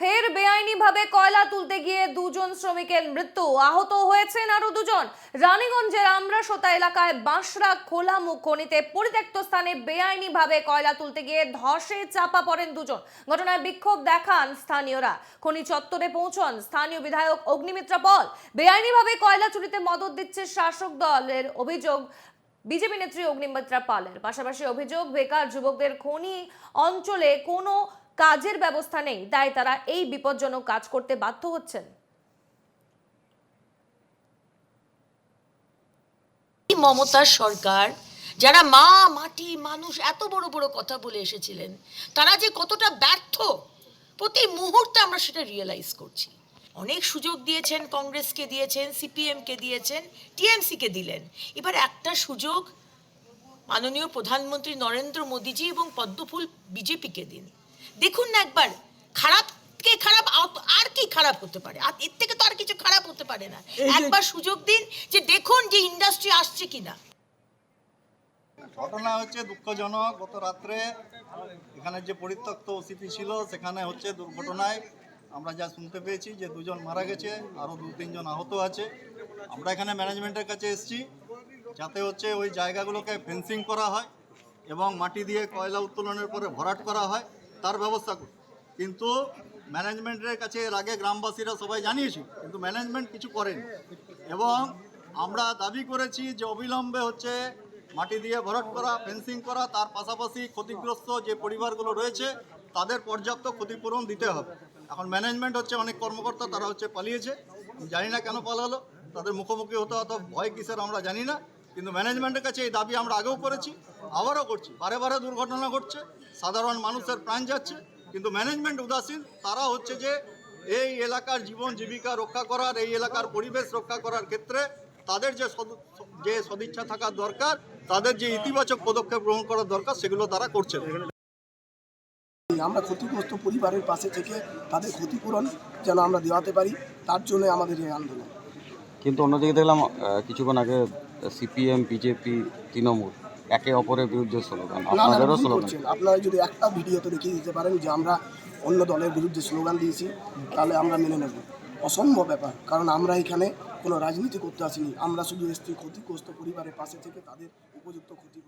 ফের বেআইনিভাবে কয়লা তুলতে গিয়ে দুজন শ্রমিকের মৃত্যু। আহত হয়েছেন আরও দুজন। রানীগঞ্জের আমরাসোতা এলাকায় বাঁশরা খোলা মুখ খনিতে পরিত্যক্ত স্থানে বেআইনিভাবে কয়লা তুলতে গিয়ে ধসে চাপা পড়েন দুজন। ঘটনায় বিক্ষোভ দেখান স্থানীয়রা। খনি চত্বরে পৌঁছন স্থানীয় বিধায়ক অগ্নিমিত্রা পল। বেআইনিভাবে কয়লা চুরিতে মদত দিচ্ছে শাসক দলের অভিযোগ বিজেপি নেত্রী অগ্নিমিত্রা পালের। পাশাপাশি অভিযোগ, বেকার যুবকদের খনি অঞ্চলে কোনো কাজের ব্যবস্থা নেই, তাই তারা এই বিপজ্জনক কাজ করতে বাধ্য হচ্ছেন। মমতার সরকার, যারা মা, মাটি, মানুষ, এত বড় বড় কথা বলে এসেছিলেন, তারা যে কতটা ব্যর্থ, প্রতি মুহূর্তে আমরা সেটা রিয়েলাইজ করছি। অনেক সুযোগ দিয়েছেন, কংগ্রেসকে দিয়েছেন, সিপিএমকে দিয়েছেন, টিএমসিকে দিলেন। এবার একটা সুযোগ মাননীয় প্রধানমন্ত্রী নরেন্দ্র মোদীজি এবং পদ্মফুল বিজেপিকে দিন। দেখুন না একবার খারাপকে খারাপ আর কি খারাপ হতে পারে? আর এর থেকে তো আর কিছু খারাপ হতে পারে না। একবার সুযোগ দিন যে দেখুন যে ইন্ডাস্ট্রি আসছে কিনা। ঘটনা হচ্ছে দুঃখজনক। গত রাত্রে এখানে যে পরিত্যক্ত ওসিপি ছিল সেখানে হচ্ছে দুর্ঘটনায় আমরা যা শুনতে পেয়েছি যে দুজন মারা গেছে আরও দু তিনজন আহত আছে। আমরা এখানে ম্যানেজমেন্টের কাছে এসেছি যাতে হচ্ছে ওই জায়গাগুলোকে ফেন্সিং করা হয় এবং মাটি দিয়ে কয়লা উত্তোলনের পরে ভরাট করা হয়। তার ব্যবস্থা করি কিন্তু ম্যানেজমেন্টের কাছে এর আগে গ্রামবাসীরা সবাই জানিয়েছি কিন্তু ম্যানেজমেন্ট কিছু করেনি। এবং আমরা দাবি করেছি যে অবিলম্বে হচ্ছে মাটি দিয়ে ভরাট করা, ফেন্সিং করা, তার পাশাপাশি ক্ষতিগ্রস্ত যে পরিবারগুলো রয়েছে, তাদের পর্যাপ্ত ক্ষতিপূরণ দিতে হবে। এখন ম্যানেজমেন্ট হচ্ছে অনেক কর্মকর্তা, তারা হচ্ছে পালিয়েছে। জানি না কেন পালালো, তাদের মুখোমুখি হতে হতো ভয় কিসের আমরা জানি না। কিন্তু ম্যানেজমেন্টের কাছে এই দাবি আমরা আগেও করেছি, আবারও করছি। বারে বারে দুর্ঘটনা ঘটছে, সাধারণ মানুষের প্রাণ যাচ্ছে, কিন্তু ম্যানেজমেন্ট উদাসীন, তারা হচ্ছে যে এই এলাকার জীবন জীবিকা রক্ষা করার, এই এলাকার পরিবেশ রক্ষা করার ক্ষেত্রে তাদের যে যে সদিচ্ছা থাকার দরকার, তাদের যে ইতিবাচক পদক্ষেপ গ্রহণ করার দরকার, সেগুলো তারা করছে আমরা ক্ষতিগ্রস্ত পরিবারের পাশে থেকে তাদের ক্ষতিপূরণ যেন আমরা দেওয়াতে পারি, তার জন্য আমাদের এই আন্দোলন। কিন্তু অন্যদিকে দেখলাম কিছুক্ষণ আগে সিপিএম বিজেপি তৃণমূল একে অপরের বিরুদ্ধে স্লোগান। আপনাদেরও স্লোগান। আপনারা যদি একটা ভিডিওতে দেখিয়ে দিতে পারেন যে আমরা অন্য দলের বিরুদ্ধে স্লোগান দিয়েছি তাহলে আমরা মেনে নেব। অসম্ভব ব্যাপার কারণ আমরা এখানে কোনো রাজনীতি করতে আসিনি। আমরা শুধু এসছি ক্ষতিগ্রস্ত পরিবারের পাশে থেকে তাদের উপযুক্ত ক্ষতি